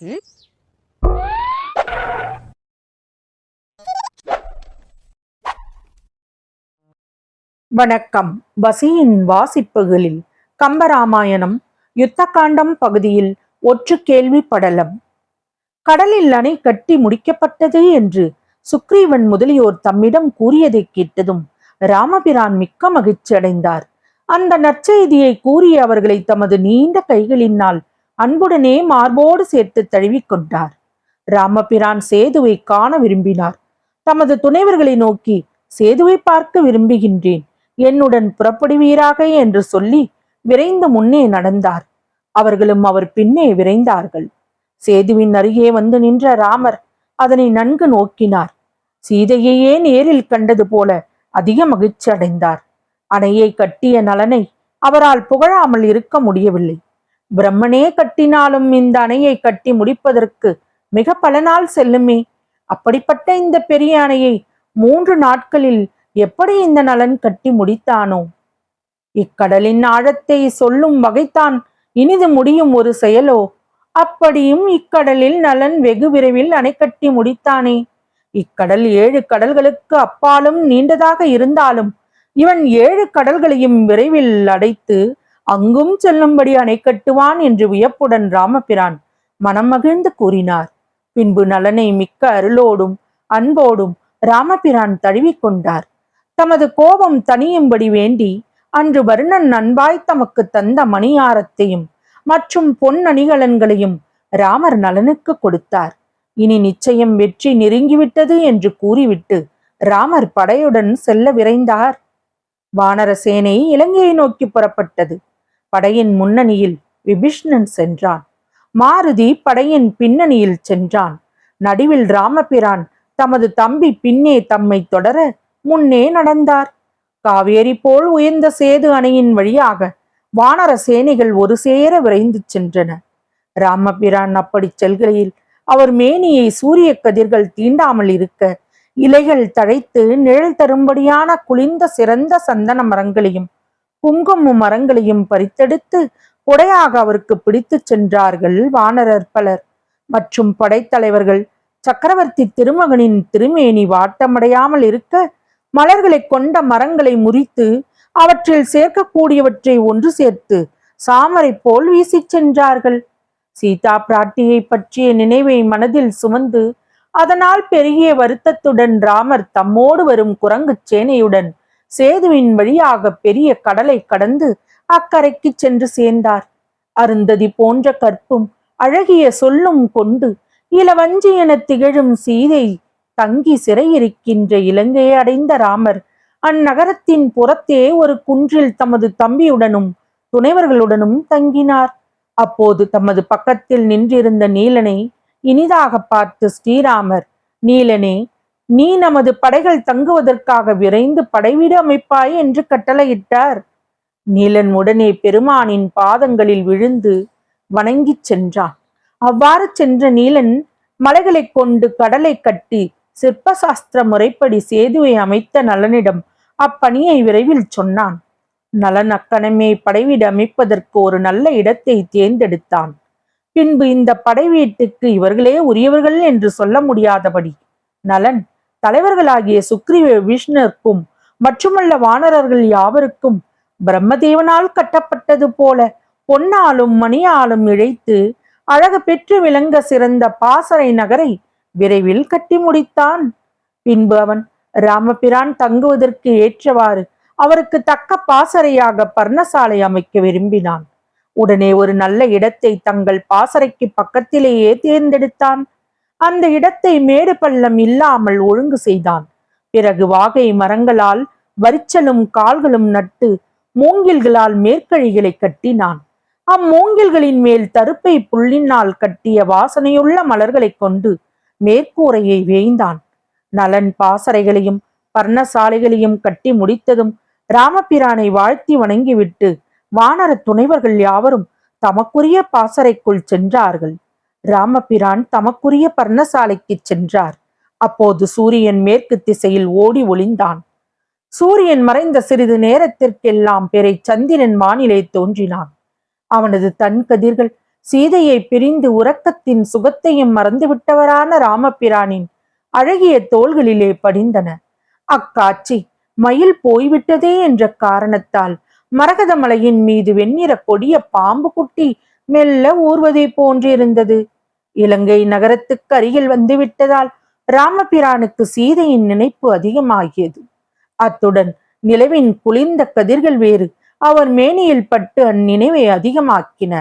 ம்? வணக்கம். வசியின் வாசிப்புகளில் கம்பராமாயணம் யுத்தகாண்டம் பகுதியில் ஒற்று கேள்வி படலம். கடலில் அணை கட்டி முடிக்கப்பட்டது என்று சுக்ரீவன் முதலியோர் தம்மிடம் கூறியதை கேட்டதும் ராமபிரான் மிக்க மகிழ்ச்சி அடைந்தார் அந்த நற்செய்தியை கூறி அவர்களை தமது நீண்ட கைகளினால் அன்புடனே மார்போடு சேர்த்து தழுவிக் கொண்டார் ராமபிரான் சேதுவை காண விரும்பினார். தமது துணைவர்களை நோக்கி சேதுவை பார்க்க விரும்புகின்றேன். என்னுடன் புறப்படுவீராக? என்று சொல்லி விரைந்து முன்னே நடந்தார். அவர்களும் அவர் பின்னே விரைந்தார்கள். சேதுவின் அருகே வந்து நின்ற ராமர் அதனை நன்கு நோக்கினார். சீதையையே நேரில் கண்டது போல அதிக மகிழ்ச்சி அடைந்தார். அணையை கட்டிய நலனை அவரால் புகழாமல் இருக்க முடியவில்லை. பிரம்மனே கட்டினாலும் இந்த அணையை கட்டி முடிப்பதற்கு மிக பல நாள் செல்லுமே. அப்படிப்பட்ட இந்த பெரிய அணையை மூன்று நாட்களில் எப்படி இந்த நலன் கட்டி முடித்தானோ? இக்கடலின் ஆழத்தை சொல்லும் வகைத்தான் இனிது முடியும் ஒரு செயலோ? அப்படியும் இக்கடலில் நலன் வெகு விரைவில் அணை கட்டி முடித்தானே. இக்கடல் ஏழு கடல்களுக்கு அப்பாலும் நீண்டதாக இருந்தாலும் இவன் ஏழு கடல்களையும் விரைவில் அடைத்து அங்கும் செல்லும்படி அணை கட்டுவான் என்று வியப்புடன் ராமபிரான் மனம் மகிழ்ந்து கூறினார். பின்பு நலனை மிக்க அருளோடும் அன்போடும் ராமபிரான் தழுவிக்கொண்டார் தமது கோபம் தணியும்படி வேண்டி அன்று வருணன் நண்பாய் தமக்கு தந்த மணியாரத்தையும் மற்றும் பொன் அணிகலன்களையும் ராமர் நலனுக்கு கொடுத்தார். இனி நிச்சயம் வெற்றி நெருங்கிவிட்டது என்று கூறிவிட்டு ராமர் படையுடன் செல்ல விரைந்தார். வானர சேனை இலங்கையை நோக்கி புறப்பட்டது. படையின் முன்னணியில் விபீஷ்ணன் சென்றான். மாருதி படையின் பின்னணியில் சென்றான். நடுவில் ராமபிரான் தமது தம்பி பின்னே தம்மை தொடர முன்னே நடந்தார். காவேரி போல் உயர்ந்த சேது அணையின் வழியாக வானர சேனைகள் ஒரு சேர விரைந்து சென்றன. ராமபிரான் அப்படி செல்கையில் அவர் மேனியை சூரிய கதிர்கள் தீண்டாமல் இருக்க இலைகள் தழைத்து நிழல் தரும்படியான குளிர்ந்த சிறந்த சந்தன மரங்களையும் குங்கும மரங்களையும் பறித்தெடுத்து கொடையாக அவருக்கு பிடித்துச் சென்றார்கள் வானரர் பலர். மற்றும் படைத்தலைவர்கள் சக்கரவர்த்தி திருமகனின் திருமேனி வாட்டமடையாமல் இருக்க மலர்களை கொண்ட மரங்களை முறித்து அவற்றில் சேர்க்கக்கூடியவற்றை ஒன்று சேர்த்து சாமரை போல் வீசிச் சென்றார்கள். சீதா பிராட்டியை பற்றிய நினைவை மனதில் சுமந்து அதனால் பெருகிய வருத்தத்துடன் ராமர் தம்மோடு வரும் குரங்குச் சேனையுடன் சேதுவின் வழியாக பெரிய கடலை கடந்து அக்கரைக்கு சென்று சேர்ந்தார். அருந்ததி போன்ற கற்பும் அழகிய சொல்லும் கொண்டு இளவஞ்சி என திகழும் சீதை தங்கி சிறையிருக்கின்ற இலங்கையை அடைந்த ராமர் அந்நகரத்தின் புறத்தே ஒரு குன்றில் தமது தம்பியுடனும் துணைவர்களுடனும் தங்கினார். அப்போது தமது பக்கத்தில் நின்றிருந்த நீலனை இனிதாக பார்த்து ஸ்ரீராமர் நீலனே நீ நமது படைகள் தங்குவதற்காக விரைந்து படைவீடு அமைப்பாய் என்று கட்டளையிட்டார். நீலன் உடனே பெருமானின் பாதங்களில் விழுந்து வணங்கிச் சென்றான். அவ்வாறு சென்ற நீலன் மலைகளைக் கொண்டு கடலை கட்டி சிற்பசாஸ்திர முறைப்படி சேதுவை அமைத்த நலனிடம் அப்பணியை விரைவில் சொன்னான். நலன் அக்கணமே படைவீடு அமைப்பதற்கு ஒரு நல்ல இடத்தை தேர்ந்தெடுத்தான். பின்பு இந்த படை வீட்டுக்கு இவர்களே உரியவர்கள் என்று சொல்ல முடியாதபடி நலன் தலைவர்களாகிய சுக்ரீவ விஷ்ணுக்கும் மற்றுமுள்ள வானரர்கள் யாவருக்கும் பிரம்மதேவனால் கட்டப்பட்டது போல பொன்னாலும் மணியாலும் இழைத்து அழகு பெற்று விளங்க சிறந்த பாசறை நகரை விரைவில் கட்டி முடித்தான். பின்பு அவன் ராமபிரான் தங்குவதற்கு ஏற்றவாறு அவருக்கு தக்க பாசறையாக பர்ணசாலை அமைக்க விரும்பினான். உடனே ஒரு நல்ல இடத்தை தங்கள் பாசறைக்கு பக்கத்திலேயே தேர்ந்தெடுத்தான். அந்த இடத்தை மேடு பள்ளம் இல்லாமல் ஒழுங்கு செய்தான். பிறகு வாகை மரங்களால் வரிச்சலும் கால்களும் நட்டு மூங்கில்களால் மேற்கழிகளை கட்டினான். அம்மூங்கில்களின் மேல் தருப்பை புள்ளினால் கட்டிய வாசனையுள்ள மலர்களைக் கொண்டு மேற்கூரையை வேய்ந்தான். நலன் பாசறைகளையும் பர்ணசாலைகளையும் கட்டி முடித்ததும் ராமபிரானை வாழ்த்தி வணங்கிவிட்டு வானர துணைவர்கள் யாவரும் தமக்குரிய பாசறைக்குள் சென்றார்கள். ராமபிரான் தமக்குரிய பர்ணசாலைக்கு சென்றார். அப்போது சூரியன் மேற்கு திசையில் ஓடி ஒளிந்தான். சூரியன் மறைந்த சிறிது நேரத்திற்கெல்லாம் பிறை சந்திரன் வானிலை தோன்றினான். அவனது தன் கதிர்கள் சீதையை பிரிந்து உறக்கத்தின் சுகத்தையும் மறந்துவிட்டவரான ராமபிரானின் அழகிய தோள்களிலே படிந்தன. அக்காட்சி மயில் போய்விட்டதே என்ற காரணத்தால் மரகதமலையின் மீது வெண்ணிற கொடிய பாம்பு குட்டி மெல்ல ஊர்வதை போன்றிருந்தது. இலங்கை நகரத்துக்கு அருகில் வந்துவிட்டதால் ராமபிரானுக்கு சீதையின் நினைப்பு அதிகமாகியது. அத்துடன் நிலவின் குளிர்ந்த கதிர்கள் வேறு அவர் மேனியில் பட்டு அந்நினைவை அதிகமாக்கின.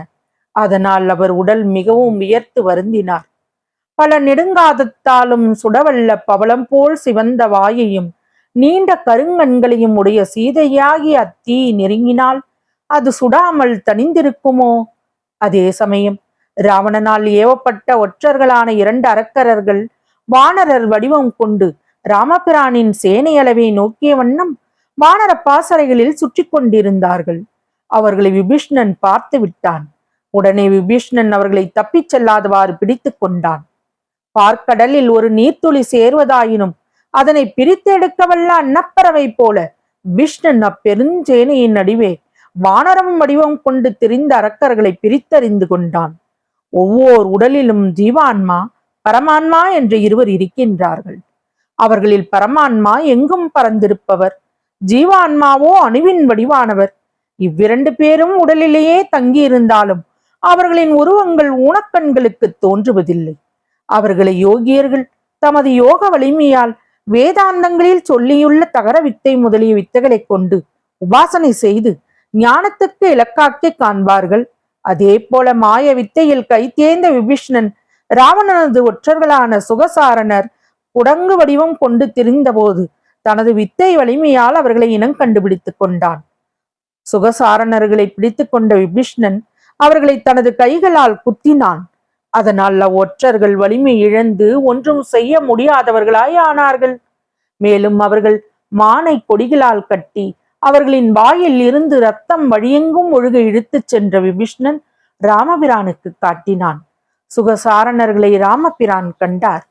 அதனால் அவர் உடல் மிகவும் வியர்த்து வருந்தினார். பல நெடுங்காதத்தாலும் சுடவல்ல பவளம் போல் சிவந்த வாயையும் நீண்ட கருங்கண்களையும் உடைய சீதையாகி அத்தீ நெருங்கினால் அது சுடாமல் தனிந்திருக்குமோ அதே சமயம் ராவணனால் ஏவப்பட்ட ஒற்றர்களான இரண்டு அரக்கரர்கள் வானரர் வடிவம் கொண்டு ராமபிரானின் சேனையளவை நோக்கிய வண்ணம் வானர பாசறைகளில் சுற்றி கொண்டிருந்தார்கள். அவர்களை விபீஷ்ணன் பார்த்து விட்டான். உடனே விபீஷ்ணன் அவர்களை தப்பிச் செல்லாதவாறு பிடித்து கொண்டான். பார்க்கடலில் ஒரு நீர்த்துளி சேர்வதாயினும் அதனை பிரித்தெடுக்கவல்ல அன்னப்பறவை போல விஷ்ணன் அப்பெருஞ்சேனையின் நடுவே வானரம் வடிவம் கொண்டு திரிந்த அரக்கர்களை பிரித்தறிந்து கொண்டான். ஒவ்வொரு உடலிலும் ஜீவான்மா பரமான்மா என்று இருவர் இருக்கின்றார்கள். அவர்களில் பரமான்மா எங்கும் பறந்திருப்பவர் ஜீவான்மாவோ அணுவின் வடிவானவர். இவ்விரண்டு பேரும் உடலிலேயே தங்கியிருந்தாலும் அவர்களின் உருவங்கள் ஊனக்கண்களுக்கு தோன்றுவதில்லை. அவர்களை யோகியர்கள் தமது யோக வலிமையால் வேதாந்தங்களில் சொல்லியுள்ள தகர வித்தை முதலிய வித்தைகளைக் கொண்டு உபாசனை செய்து ஞானத்துக்கு இலக்காக்கி காண்பார்கள். அதே போல மாய வித்தையில் கைத்தேர்ந்த விபீஷ்ணன் ராவணனது ஒற்றர்களான சுகசாரணர் குடங்கு வடிவம் கொண்டு திரிந்தபோது தனது வித்தை வலிமையால் அவர்களை இனம் கண்டுபிடித்துக் கொண்டான். சுகசாரணர்களை பிடித்துக் கொண்ட விபீஷ்ணன் அவர்களை தனது கைகளால் குத்தினான். அதனால் அவ்வொற்றர்கள் வலிமை இழந்து ஒன்றும் செய்ய முடியாதவர்களாய் ஆனார்கள். மேலும் அவர்கள் மானை கொடிகளால் கட்டி அவர்களின் வாயில் இருந்து ரத்தம் வழியெங்கும் ஒழுக இழுத்துச் சென்ற விபீஷ்ணன் ராமபிரானுக்கு காட்டினான். சுகசாரணர்களை ராமபிரான் கண்டார்.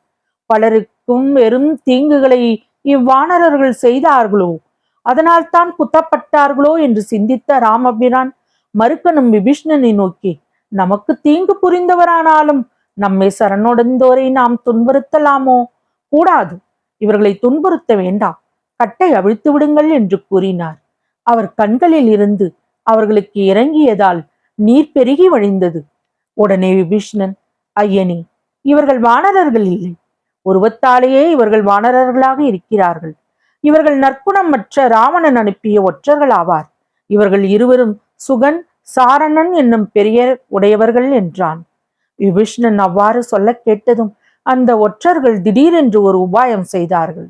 பலருக்கும் வெறும் தீங்குகளை இவ்வானரர்கள் செய்தார்களோ? அதனால் தான் குத்தப்பட்டார்களோ என்று சிந்தித்த ராமபிரான் மறுக்கணும் விபீஷ்ணனை நோக்கி நமக்கு தீங்கு புரிந்தவரானாலும் நம்மை சரணொடந்தோரை நாம் துன்புறுத்தலாமோ? கூடாது. இவர்களை துன்புறுத்த வேண்டாம். கட்டை அவிழ்த்து விடுங்கள் என்று கூறினார். அவர் கண்களில் இருந்து அவர்களுக்கு இறங்கியதால் நீர் பெருகி வழிந்தது. உடனே விபீஷ்ணன் ஐயனி இவர்கள் வானரர்கள் இல்லை. உருவத்தாலேயே இவர்கள் வானரர்களாக இருக்கிறார்கள். இவர்கள் நற்குணமற்ற ராவணன் அனுப்பிய ஒற்றர்கள் ஆவார் இவர்கள் இருவரும் சுகன் சாரணன் என்னும் பெரிய உடையவர்கள் என்றான். விபீஷ்ணன் அவ்வாறு சொல்ல கேட்டதும் அந்த ஒற்றர்கள் திடீரென்று ஒரு உபாயம் செய்தார்கள்.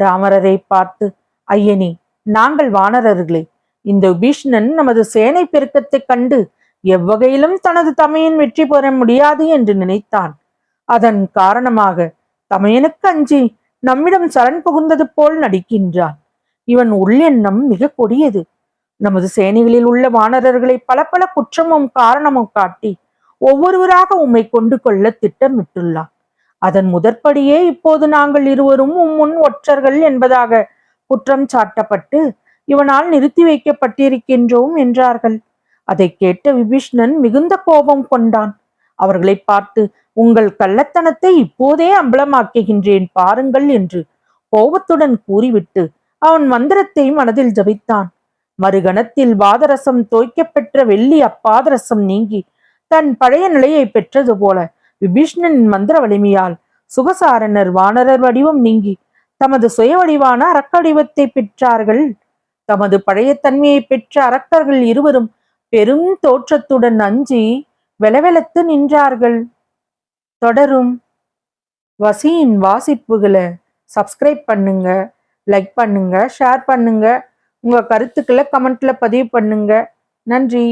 ராமரரை பார்த்து ஐயனி நாங்கள் வானரர்களே இந்த பீஷ்ணன் நமது சேனை பெருக்கத்தைக் கண்டு எவ்வகையிலும் தனது தமையன் வெற்றி பெற முடியாது என்று நினைத்தான். அதன் காரணமாக தமையனுக்கு அஞ்சி நம்மிடம் சரண் புகுந்தது போல் நடிக்கின்றான். இவன் உள்ளெண்ணம் மிக கொடியது. நமது சேனைகளில் உள்ள வானரர்களை பல பல குற்றமும் காரணமும் காட்டி ஒவ்வொருவராக உம்மை கொண்டு கொள்ள திட்டமிட்டுள்ளான். அதன் முதற்படியே இப்போது நாங்கள் இருவரும் உம் முன் ஒற்றர்கள் என்பதாக குற்றம் சாட்டப்பட்டு இவனால் நிறுத்தி வைக்கப்பட்டிருக்கின்றோம் என்றார்கள். அதை கேட்ட விபீஷ்ணன் மிகுந்த கோபம் கொண்டான். அவர்களை பார்த்து உங்கள் கள்ளத்தனத்தை இப்போதே அம்பலமாக்குகின்றேன் பாருங்கள் என்று கோபத்துடன் கூறிவிட்டு அவன் மந்திரத்தை மனதில் ஜபித்தான். மறுகணத்தில் பாதரசம் தோய்க்கப்பெற்ற வெள்ளி அப்பாதரசம் நீங்கி தன் பழைய நிலையை பெற்றது போல விபீஷ்ணன் மந்திர வலிமையால் சுகசாரணர் வானரர் வடிவம் நீங்கி தமது சுய வடிவான அரக்கடிவத்தை பெற்றார்கள். தமது பழைய தன்மையை பெற்ற அரக்கர்கள் இருவரும் பெரும் தோற்றத்துடன் அஞ்சி வெலவெலத்து நின்றார்கள். தொடரும். வசியின் வாசிப்புகளை சப்ஸ்கிரைப் பண்ணுங்க லைக் பண்ணுங்க ஷேர் பண்ணுங்க. உங்கள் கருத்துக்களை கமெண்ட்ல பதிவு பண்ணுங்க. நன்றி.